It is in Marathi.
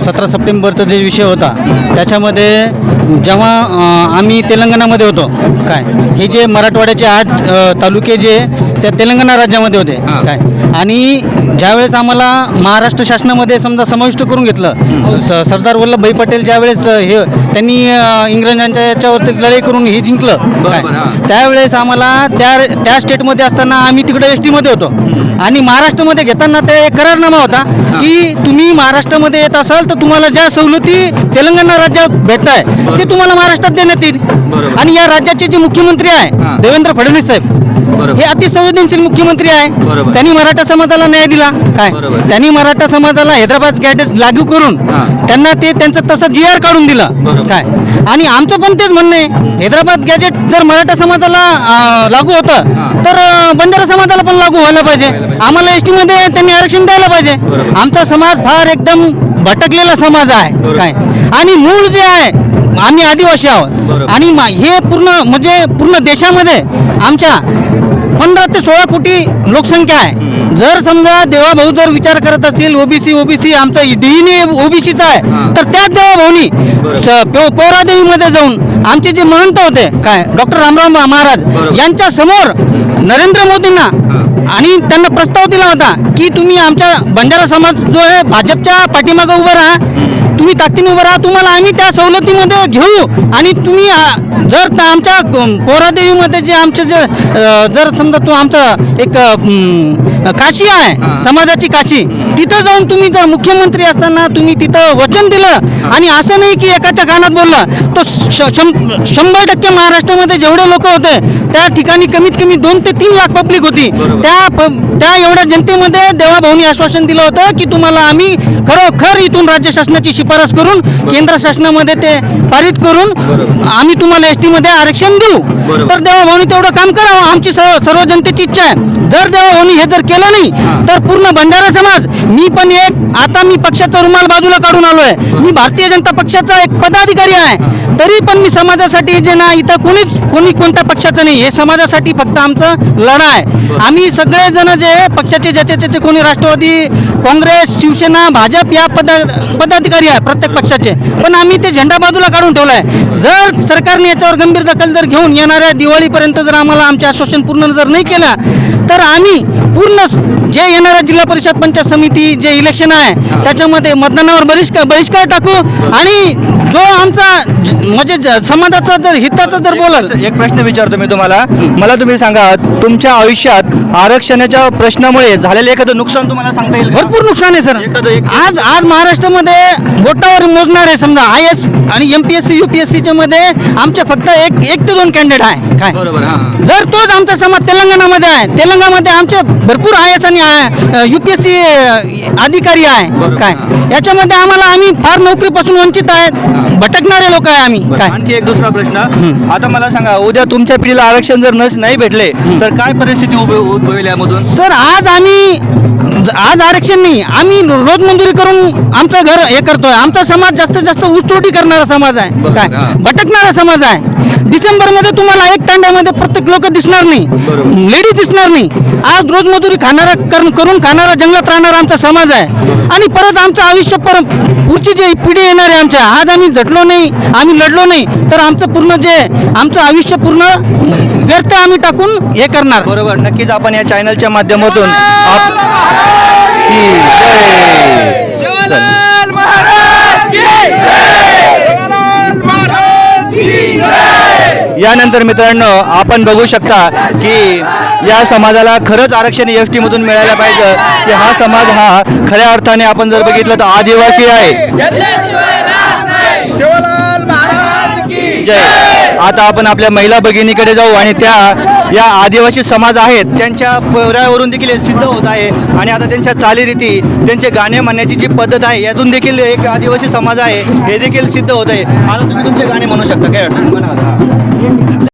सतरा सप्टेंबरचा जे विषय होता त्याच्यामध्ये जेव्हा आम्ही तेलंगणामध्ये होतो काय हे जे मराठवाड्याचे आठ तालुके जे त्या तेलंगणा राज्यामध्ये होते. हां. काय? आणि ज्यावेळेस आम्हाला महाराष्ट्र शासनामध्ये समजा समाविष्ट करून घेतलं स- सरदार वल्लभभाई पटेल ज्यावेळेस अ, हे त्यांनी अ, इंग्रजांच्या याच्यावरती लढाई करून हे जिंकलं. काय? बरोबर, हां. त्यावेळेस आम्हाला त्या त्या स्टेटमध्ये असताना आम्ही तिकडे एस टीमध्ये होतो आणि महाराष्ट्रामध्ये घेताना ते एक करारनामा होता की तुम्ही महाराष्ट्रामध्ये येत असाल तर तुम्हाला ज्या सवलती तेलंगणा राज्यात भेटत आहे ते तुम्हाला महाराष्ट्रात देण्यात येईल. बरोबर. आणि या राज्याचे जे मुख्यमंत्री हां. आहे देवेंद्र फडणवीस साहेब हे अति संवेदनशील मुख्यमंत्री आहे. त्यांनी मराठा समाजाला न्याय दिला काय. त्यांनी मराठा समाजाला हैदराबाद गॅजेट लागू करून. त्यांना ते त्यांचं तसं जी आर काढून दिलं. काय आणि आमचं पण तेच म्हणणं आहे हैदराबाद गॅजेट जर मराठा समाजाला लागू होतं. तर बंजारा समाजाला पण लागू व्हायला पाहिजे. आम्हाला एसमध्ये त्यांनी आरक्षण द्यायला पाहिजे. आमचा समाज फार एकदम भटकलेला समाज आहे. काय आणि मूळ जे आहे आम्ही आदिवासी आहोत. आणि हे पूर्ण म्हणजे पूर्ण देशामध्ये आमच्या पंधरा ते सोळा कोटी लोकसंख्या आहे जर समजा देवाभाऊ जर विचार करत असतील ओबीसी ओबीसी आमचा डीएनए ओबीसीचा. आहे तर त्याच देवाभाऊनी पोरादेवीमध्ये जाऊन आमचे जे महंत होते काय डॉक्टर रामराव महाराज. यांच्या समोर नरेंद्र मोदींना. आणि त्यांना प्रस्ताव दिला होता की तुम्ही आमच्या बंजारा समाज जो आहे भाजपच्या पाठीमागं उभं राहा. तुम्ही ताकदीने उभं राहा. तुम्हाला आम्ही त्या सवलतीमध्ये घेऊ. आणि तुम्ही जर आमच्या क- पोरादेवीमध्ये जे आमचे जे जर समजा तो आमचा एक काशी आहे. समाजाची काशी तिथं जाऊन तुम्ही जर मुख्यमंत्री असताना तुम्ही तिथं वचन दिलं आणि असं नाही की एकाच्या कानात बोललं तो शंभर टक्के महाराष्ट्रामध्ये जेवढे लोक होते त्या ठिकाणी कमीत कमी दोन ते तीन लाख पब्लिक होती. त्या प- त्या एवढ्या जनतेमध्ये देवाभाऊनी आश्वासन दिलं होतं की तुम्हाला आम्ही खरोखर इथून राज्य शासनाची शिफारस करून केंद्र शासनामध्ये ते पारित करून. आम्ही तुम्हाला एसमध्ये आरक्षण देऊ. तर देवाभाऊनी तेवढं काम करावं आमची सर्व सर्व जनतेची इच्छा आहे जर देवाभाऊनी हे जर केलं नाही. हां. तर पूर्ण बंजारा समाज मी पण एक आता मी पक्षाचा रुमाल बाजूला काढून आलोय. मी भारतीय जनता पक्षाचा एक पदाधिकारी आहे. तरी पण मी समाजासाठी जे ना इथं कोणीच कोणी कोणत्या पक्षाचं नाही. हे समाजासाठी फक्त आमचं लढा आहे. आम्ही सगळे जण जे पक्षाचे ज्याचे त्याचे कोणी राष्ट्रवादी काँग्रेस शिवसेना भाजप या पदा पदाधिकारी आहे प्रत्येक पक्षाचे. पण आम्ही ते झेंडा बाजूला काढून ठेवलाय. जर सरकारने याच्यावर गंभीर दखल जर घेऊन येणाऱ्या दिवाळीपर्यंत जर आम्हाला आमचे आश्वासन पूर्ण जर नाही केलं तर आम्ही पूर्ण जे येणाऱ्या जिल्हा परिषद पंचायत समिती जे इलेक्शन आहे त्याच्यामध्ये मतदानावर बहिष्कार बहिष्कार टाकू आणि जो आमचा म्हणजे समाजाचा जर हिताचा जर बोलाल. एक प्रश्न विचारतो मी तुम्हाला. मला तुम्ही सांगा तुमच्या आयुष्यात आरक्षणाच्या प्रश्नामुळे झालेलं एखादं नुकसान तुम्हाला सांगता येईल? भरपूर नुकसान आहे सर. आज आज महाराष्ट्रामध्ये बोटावर मोजणार आहे समजा आय एस आणि M P S C U P S सीच्या मध्ये आमचे फक्त एक एक ते दोन कॅन्डिडेट आहे. काय? बरोबर जर तोच आमचा समाज तेलंगणामध्ये आहे तेलंगणामध्ये आमचे भरपूर आय एस आणि यू पी एस सी अधिकारी आहे. काय. याच्यामध्ये आम्हाला आम्ही फार नोकरीपासून वंचित आहेत. भटकणारे लोक आहे आम्ही. काय? आणखी एक दुसरा प्रश्न. आता मला सांगा उद्या तुमच्या पिढीला आरक्षण जर नस नाही भेटले तर काय परिस्थिती उभी उद्भवेल यामधून? सर आज आम्ही आज आरक्षण नाही. आम्ही रोज मंजुरी करून आमचं घर हे करतोय. आमचा समाज जास्तीत जास्त ऊसतोडी करणारा समाज आहे. काय. भटकणारा समाज आहे. डिसेंबरमध्ये तुम्हाला एक तांड्यामध्ये प्रत्येक लोक दिसणार नाही बरोबर. लेडी दिसणार नाही आज रोज मजुरी खाणारा कर- करून खाणारा जंगलात राहणारा आमचा समाज आहे आणि परत आमचं आयुष्य पर पुढची जी पिढी येणार आहे आमच्या आज आम्ही झटलो नाही आम्ही लढलो नाही तर आमचं पूर्ण जे आमचं आयुष्य पूर्ण व्यर्थ आम्ही टाकून हे करणार बरोबर नक्कीच आपण या चॅनलच्या माध्यमातून आप- की जय. चल. यानंतर मित्रांनो आपण बघू शकता की या समाजाला खरंच आरक्षण एस टी मधून मिळायला पाहिजे. की हा समाज हा खऱ्या अर्थाने आपण जर बघितलं तर आदिवासी आहे. जय. आता आपण आपल्या महिला भगिनीकडे जाऊ आणि त्या या आदिवासी समाज आहेत त्यांच्या पोहऱ्यावरून देखील हे सिद्ध होत आहे आणि आता त्यांच्या चालीरीती त्यांचे गाणे म्हणण्याची जी पद्धत आहे यातून देखील एक आदिवासी समाज आहे हे देखील सिद्ध होत आहे आता तुम्ही तुमचे गाणे म्हणू शकता काय अडचण म्हणा आता.